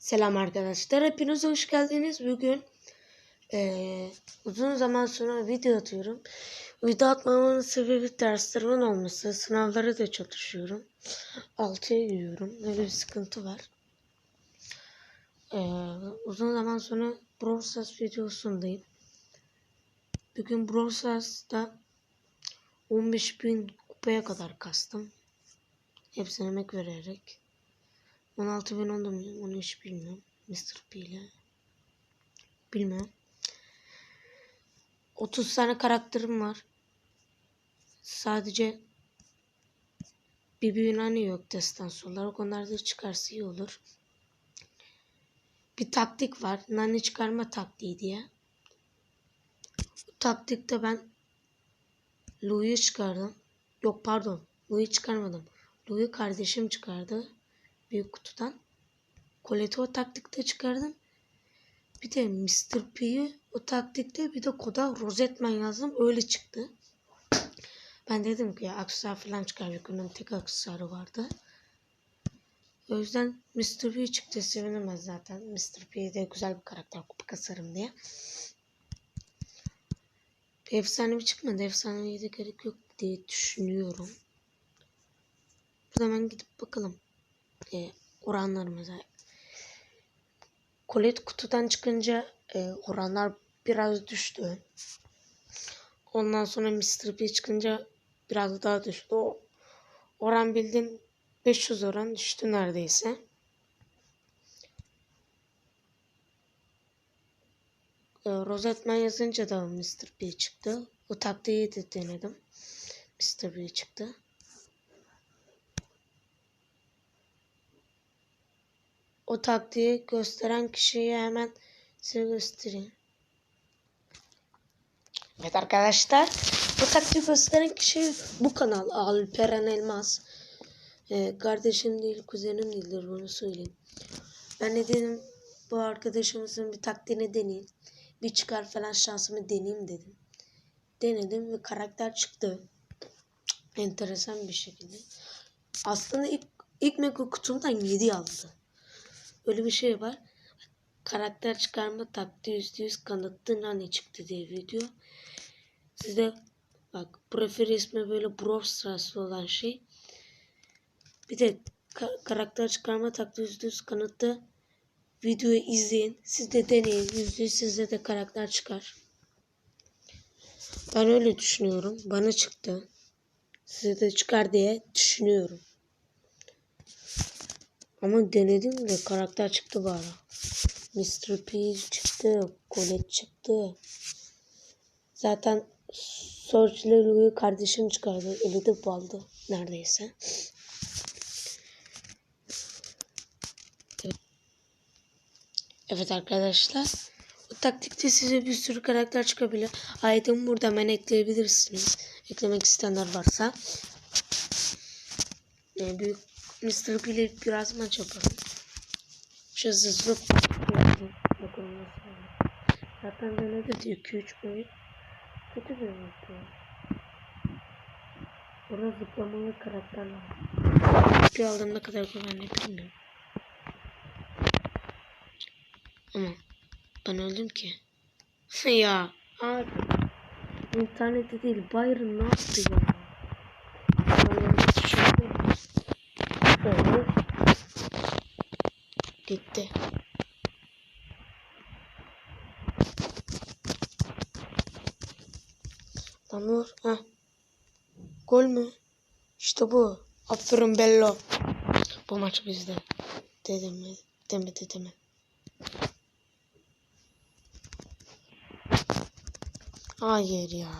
Selam arkadaşlar. Hepiniz hoş geldiniz. Bugün eee, uzun zaman sonra video atıyorum. Video atmamın sebebi derslerimin olması. Sınavlara da çalışıyorum. 6'ya giriyorum. Öyle bir sıkıntı var. Eee, uzun zaman sonra Brawl videosundayım. Bugün Brawl Stars'ta 15.000 kupaya kadar kastım. Hepsine emek vererek. 16 bin oldu mu? Onu hiç bilmiyorum. Mr. P ile. Bilmiyorum. 30 tane karakterim var. Sadece bir büyü nane yok destans olarak. Onlar da çıkarsa iyi olur. Bir taktik var. Nane çıkarma taktiği diye. Bu taktikte ben Lou'yu çıkardım. Yok pardon. Lou'yu çıkarmadım. Lou'yu kardeşim çıkardı büyük kutudan. Colette'i o taktikte çıkardım. Bir de Mr. P'yi o taktikte bir de koda Rosetman yazdım. Öyle çıktı. Ben dedim ki ya aksesuar falan çıkaracak. Onun tek aksesuarı vardı. O yüzden Mr. P çıktı. Sevinemez zaten. Mr. P de güzel bir karakter. Kupa kasarım diye. Bir efsanevi çıkmadı. Efsaneviye de gerek yok diye düşünüyorum. Burada hemen gidip bakalım e, oranlarımıza. Kolet kutudan çıkınca e, oranlar biraz düştü. Ondan sonra Mr. P çıkınca biraz daha düştü. O oran bildiğin 500 oran düştü neredeyse. E, Rosetman yazınca da Mr. P çıktı. O taktiği de denedim. Mr. P çıktı. O taktiği gösteren kişiyi hemen size göstereyim. Evet arkadaşlar bu taktiği gösteren kişi bu kanal Alperen Elmas. Ee, kardeşim değil kuzenim değildir bunu söyleyeyim. Ben de dedim bu arkadaşımızın bir taktiğini deneyeyim. Bir çıkar falan şansımı deneyeyim dedim. Denedim ve karakter çıktı. Enteresan bir şekilde. Aslında ilk, ilk mega kutumdan 7 aldı. Öyle bir şey var. Karakter çıkarma taktiği yüzde yüz kanıtlı nane çıktı diye video. Size bak profil ismi böyle Brawl Stars'lı olan şey. Bir de ka- karakter çıkarma taktiği yüzde yüz kanıtlı videoyu izleyin. Siz de deneyin. Yüzde yüz sizde de karakter çıkar. Ben öyle düşünüyorum. Bana çıktı. Size de çıkar diye düşünüyorum. Ama denedim de karakter çıktı bari. Mr. P çıktı. Colette çıktı. Zaten Search ile Louis'u kardeşim çıkardı. Eli de baldı neredeyse. Evet arkadaşlar. Bu taktikte size bir sürü karakter çıkabilir. Item burada hemen ekleyebilirsiniz. Eklemek isteyenler varsa. Yani büyük Mr. İle biraz maç yapalım. Şu nasıl olur. Zaten denedi diyor 2-3 boyut. Kötü bir boyut. Burada zıplamalı karakter var. Bir aldığım ne kadar güvenli bilmiyorum. Ama ben öldüm ki. ya abi. İnternette değil Byron ne yaptı ya? Ben düşündüm. Böyle. Gitti. Lan vur. Heh. Gol mü? İşte bu. Aferin Bello. Bu maç bizde. Dedim mi? Demedi deme. Hayır ya.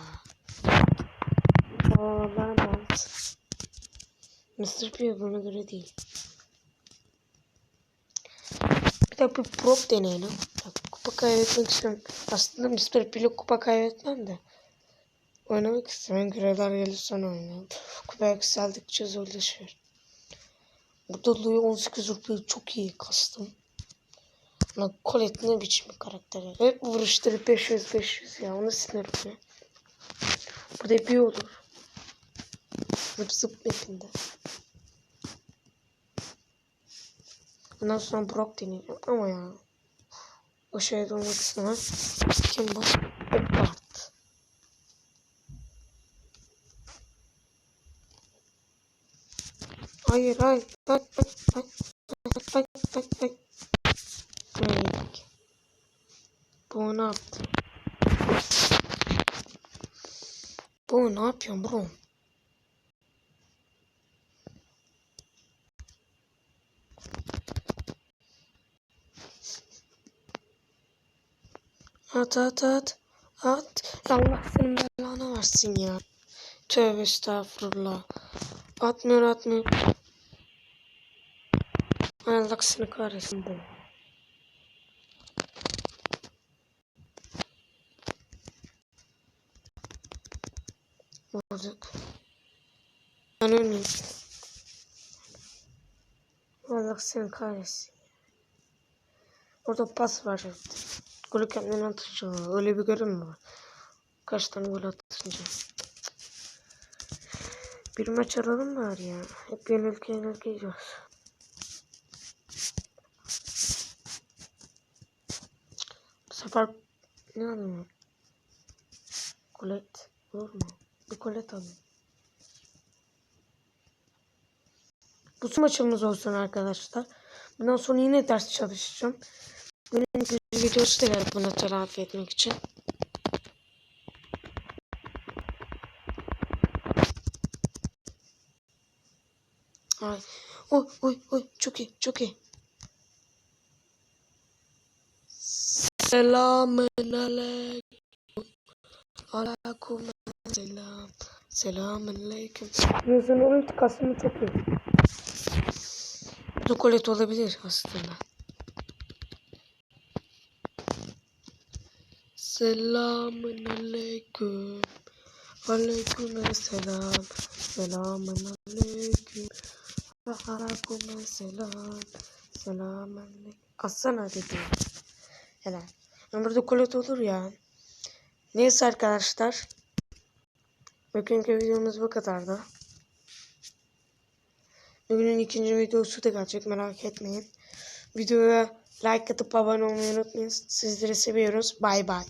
Olamaz. Mr. P buna göre değil. De bir prop deneyelim. Kupa kaybetmek istiyorum. Aslında Mr. P ile kupa kaybetmem de. Oynamak isteyen görevler gelirse oynayalım. Kupa yükseldikçe zorlaşıyor. Burada Louis 18 rupiyi çok iyi kastım. Ama Colette ne biçim bir karakter ya. Hep vuruşları 500-500 ya. Onu sinir oluyor. Burada bir olur. Zıp zıp mapinde. Bundan sonra Brock deneyeceğim ama ya. O şeyde olmak istemem. Kim bu? Bart. Hayır hayır. Bak bak bak. Bak bak bak bak. Buraya yedik. Bu ne yaptı? Bu ne yapıyorsun bro? At at at. At. Allah senin belanı versin ya. Tövbe estağfurullah. Atmıyor atmıyor. Allah seni kahretsin bu. Vurduk. Ben ölmeyeyim. Allah seni kahretsin. Orada pas var. Golü kendine atınca öyle bir görün mü var? Kaç tane gol atınca. Bir maç aralım bari ya. Hep yenilgi yenilgi gidiyoruz. Bu sefer ne alayım? Kolet olur mu? Bir kolet alayım. Bu maçımız olsun arkadaşlar. Bundan sonra yine ders çalışacağım. Bunun İngilizce videosu da bunu telafi etmek için. Ay. Oy oy oy çok iyi çok iyi. Selamun aleyküm. Aleyküm selam. Selamun aleyküm. Yüzün onun kasımı çok iyi. Dukolet olabilir aslında. Selamun aleyküm. Aleyküm selam. Selamun aleyküm. Aleyküm selam. Selamun aleyküm. Assana dedi. Helal. Burada kolet olur ya. Neyse arkadaşlar. Bugünkü videomuz bu kadardı. Bugünün ikinci videosu da gelecek merak etmeyin. Videoya like atıp abone olmayı unutmayın. Sizleri seviyoruz. Bay bay.